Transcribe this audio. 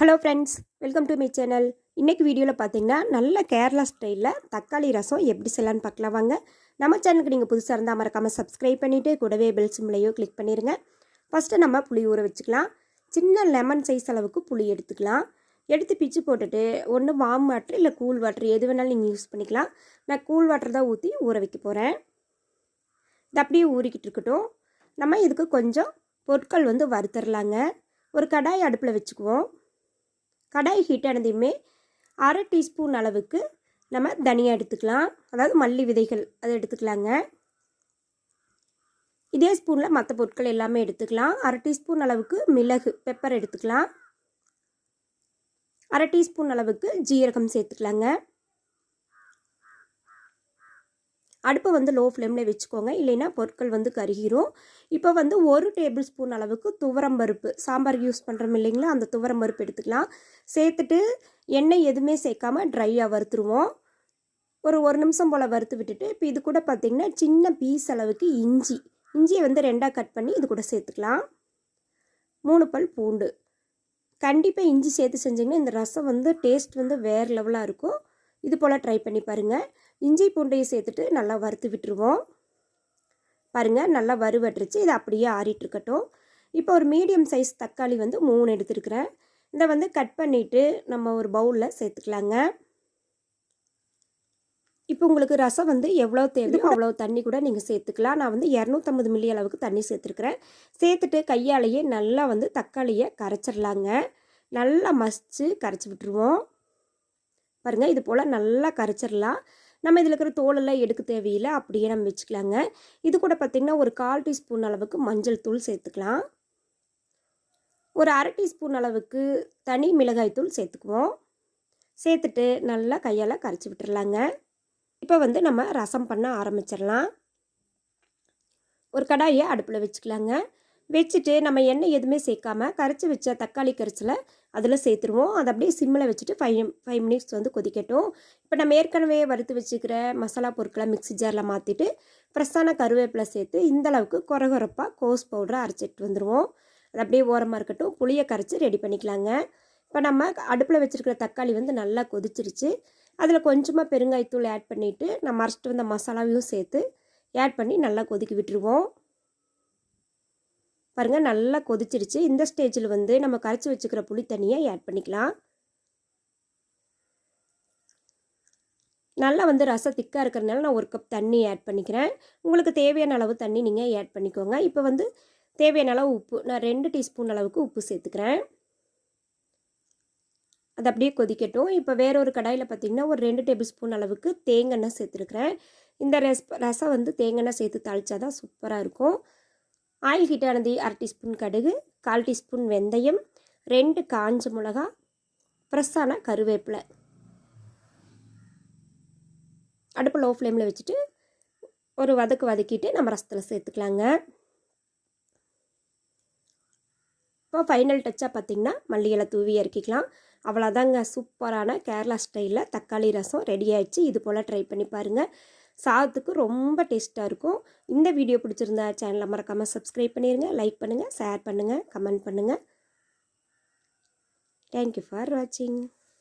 Hello friends welcome to my channel இன்றைக்கி வீடியோவில் பார்த்தீங்கன்னா நல்ல கேரளா ஸ்டைலில் தக்காளி ரசம் எப்படி செய்யலான்னு பார்க்கலாம் வாங்க. நம்ம சேனலுக்கு நீங்கள் புதுசாக இருந்தால் மறக்காமல் சப்ஸ்கிரைப் பண்ணிவிட்டு கூடவே பெல் சிம்லையோ கிளிக் பண்ணிடுங்க ஃபஸ்ட்டு நம்ம புளி ஊற வச்சுக்கலாம். சின்ன லெமன் சைஸ் அளவுக்கு புளி எடுத்துக்கலாம். எடுத்து பிச்சு போட்டுட்டு ஒன்று வாம் வாட்டர் இல்லை கூல் வாட்டர் எது வேணாலும் நீங்கள் யூஸ் பண்ணிக்கலாம். நான் கூல் வாட்டர் தான் ஊற்றி ஊற வைக்க போகிறேன் இது அப்படியே ஊறிக்கிட்டு இருக்கட்டும். நம்ம இதுக்கு கொஞ்சம் பொருட்கள் வந்து வறுத்தரலாங்க. ஒரு கடாய் அடுப்பில் வச்சுக்குவோம். கடாய் ஹீட் ஆனதையுமே அரை டீஸ்பூன் அளவுக்கு நம்ம தனியாக எடுத்துக்கலாம். அதாவது மல்லி விதைகள் அதை எடுத்துக்கலாங்க. இதே ஸ்பூனில் மற்ற பொருட்கள் எல்லாமே எடுத்துக்கலாம். அரை டீஸ்பூன் அளவுக்கு மிளகு பெப்பர் எடுத்துக்கலாம். அரை டீஸ்பூன் அளவுக்கு ஜீரகம் சேர்த்துக்கலாங்க. அடுப்பை வந்து லோ ஃப்ளேமில் வச்சுக்கோங்க. இல்லைன்னா பொருட்கள் வந்து கருகிரும். இப்போ வந்து ஒரு டேபிள் ஸ்பூன் அளவுக்கு துவரம் பருப்பு. சாம்பார் யூஸ் பண்ணுறோம் இல்லைங்களா? அந்த துவரம் பருப்பு எடுத்துக்கலாம். சேர்த்துட்டு எண்ணெய் எதுவுமே சேர்க்காம ட்ரையாக வறுத்துருவோம். ஒரு ஒரு நிமிஷம் போல் வறுத்து விட்டுட்டு இப்போ இது கூட பார்த்திங்கன்னா சின்ன பீஸ் அளவுக்கு இஞ்சி. இஞ்சியை வந்து ரெண்டாக கட் பண்ணி இது கூட சேர்த்துக்கலாம். மூணு பல் பூண்டு. கண்டிப்பாக இஞ்சி சேர்த்து செஞ்சிங்கன்னா இந்த ரசம் வந்து டேஸ்ட் வந்து வேறு லெவலாக இருக்கும். இது போல் ட்ரை பண்ணி பாருங்கள் இஞ்சி பூண்டையும் சேர்த்துட்டு நல்லா வறுத்து விட்டுருவோம். பாருங்கள் நல்லா வறுவட்டுருச்சு இது அப்படியே ஆறிட்டுருக்கட்டும் இப்போ ஒரு மீடியம் சைஸ் தக்காளி வந்து மூணு எடுத்துருக்குறேன். இதை வந்து கட் பண்ணிவிட்டு நம்ம ஒரு பவுலில் சேர்த்துக்கலாங்க. இப்போ உங்களுக்கு ரசம் வந்து எவ்வளோ தேவையோ அவ்வளோ தண்ணி கூட நீங்கள் சேர்த்துக்கலாம். நான் வந்து இரநூத்தம்பது மில்லி அளவுக்கு தண்ணி சேர்த்துருக்குறேன். சேர்த்துட்டு கையாலேயே நல்லா வந்து தக்காளியை கரைச்சிடலாங்க. நல்லா மசித்து கரைச்சி விட்டுருவோம். பாருங்கள் இது போல் நல்லா கரைச்சிடலாம் நம்ம இதில் இருக்கிற தோலெல்லாம் எடுக்க தேவையில்லை அப்படியே நம்ம வச்சுக்கலாங்க. இது கூட பார்த்திங்கன்னா ஒரு கால் டீஸ்பூன் அளவுக்கு மஞ்சள் தூள் சேர்த்துக்கலாம். ஒரு அரை டீஸ்பூன் அளவுக்கு தனி மிளகாய் தூள் சேர்த்துக்குவோம். சேர்த்துட்டு நல்லா கையால் கரைச்சி விட்டுறலாங்க. இப்போ வந்து நம்ம ரசம் பண்ண ஆரம்பிச்சிடலாம் ஒரு கடாயை அடுப்பில் வச்சுக்கலாங்க. வச்சுட்டு நம்ம எண்ணெய் எதுவுமே சேர்க்காம கரைச்சி வச்ச தக்காளி கரைச்சலை அதில் சேர்த்துருவோம். அதை அப்படியே சிம்மில் வச்சுட்டு ஃபைவ் ஃபைவ் மினிட்ஸ் வந்து கொதிக்கட்டும். இப்போ நம்ம ஏற்கனவே வறுத்து வச்சுக்கிற மசாலா பொருட்களை மிக்சி ஜாரில் மாற்றிட்டு ஃப்ரெஷ்ஷான கருவேப்பிலை சேர்த்து இந்தளவுக்கு குறகுறப்பாக கோஸ் பவுடரை அரைச்சிட்டு வந்துடுவோம் அது அப்படியே ஓரமாக இருக்கட்டும். புளியை கரைச்சி ரெடி பண்ணிக்கலாங்க. இப்போ நம்ம அடுப்பில் வச்சுருக்கிற தக்காளி வந்து நல்லா கொதிச்சிருச்சு. அதில் கொஞ்சமாக பெருங்காயத்தூள் ஆட் பண்ணிவிட்டு நம்ம அரைச்சிட்டு வந்த மசாலாவையும் சேர்த்து ஆட் பண்ணி நல்லா கொதிக்க விட்டுருவோம். பாருங்கள் நல்லா கொதிச்சிருச்சு. இந்த ஸ்டேஜில் வந்து நம்ம கரைச்சி வச்சுக்கிற புளி தண்ணியை ஆட் பண்ணிக்கலாம். நல்லா வந்து ரசம் திக்காக இருக்கிறதுனால நான் ஒரு கப் தண்ணி ஆட் பண்ணிக்கிறேன். உங்களுக்கு தேவையான அளவு தண்ணி நீங்கள் ஆட் பண்ணிக்கோங்க. இப்போ வந்து தேவையான அளவு உப்பு நான் ரெண்டு டீஸ்பூன் அளவுக்கு உப்பு சேர்த்துக்கிறேன். அது அப்படியே கொதிக்கட்டும். இப்போ வேற ஒரு கடாயில் பார்த்திங்கன்னா ஒரு ரெண்டு டேபிள் ஸ்பூன் அளவுக்கு தேங்காய் சேர்த்துருக்குறேன். இந்த ரசம் வந்து தேங்காய் சேர்த்து தாளித்தா தான் சூப்பராக இருக்கும். ஆயில் ஹீட்டானது அரை டீஸ்பூன் கடுகு கால் டீஸ்பூன் வெந்தயம் ரெண்டு காஞ்ச மிளகா ஃப்ரெஷ்ஷான கருவேப்பிலை. அடுப்பு லோ ஃப்ளேமில் வச்சுட்டு ஒரு வதக்கு வதக்கிட்டு நம்ம ரசத்தில் சேர்த்துக்கலாங்க. இப்போ ஃபைனல் டச்சாக பார்த்திங்கன்னா மல்லிகளை தூவி இறக்கிக்கலாம். அவ்வளோதாங்க சூப்பரான கேரளா ஸ்டைலில் தக்காளி ரசம் ரெடி ஆயிடுச்சு. இது போல் ட்ரை பண்ணி பாருங்கள் சாதத்துக்கு ரொம்ப டேஸ்ட்டாக இருக்கும். இந்த வீடியோ பிடிச்சிருந்தா சேனலை மறக்காமல் சப்ஸ்கிரைப் பண்ணிடுங்க லைக் பண்ணுங்கள் ஷேர் பண்ணுங்கள் கமெண்ட் பண்ணுங்கள் தேங்க்யூ ஃபார் வாட்சிங்